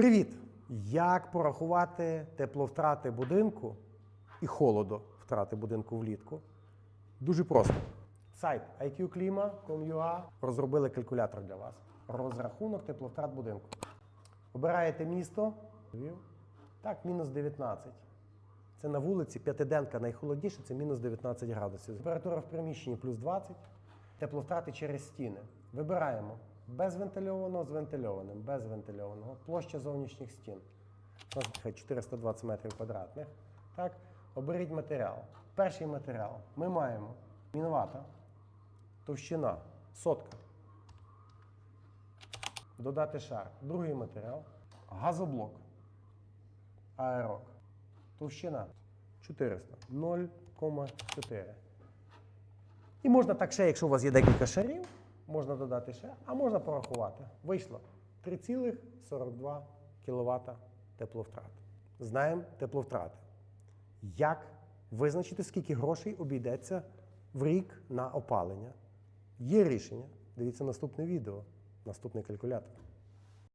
Привіт! Як порахувати тепловтрати будинку і холодо втрати будинку влітку? Дуже просто. Сайт iqklima.com.ua розробили калькулятор для вас. Розрахунок тепловтрат будинку. Обираєте місто. Так, мінус 19. Це на вулиці, п'ятиденка найхолодніше, це мінус 19 градусів. Температура в приміщенні плюс 20. Тепловтрати через стіни. Вибираємо без вентильованого з вентильованим, без вентильованого. Площа зовнішніх стін. У 420 метрів квадратних. Так, оберіть матеріал. Перший матеріал ми маємо мінвата, товщина, сотка. Додати шар. Другий матеріал газоблок. Аерок. Товщина 400. 0,4. І можна так ще, якщо у вас є декілька шарів, можна додати ще, а можна порахувати. Вийшло 3,42 кВт тепловтрат. Знаємо тепловтрати. Як визначити, скільки грошей обійдеться в рік на опалення? Є рішення. Дивіться наступне відео, наступний калькулятор.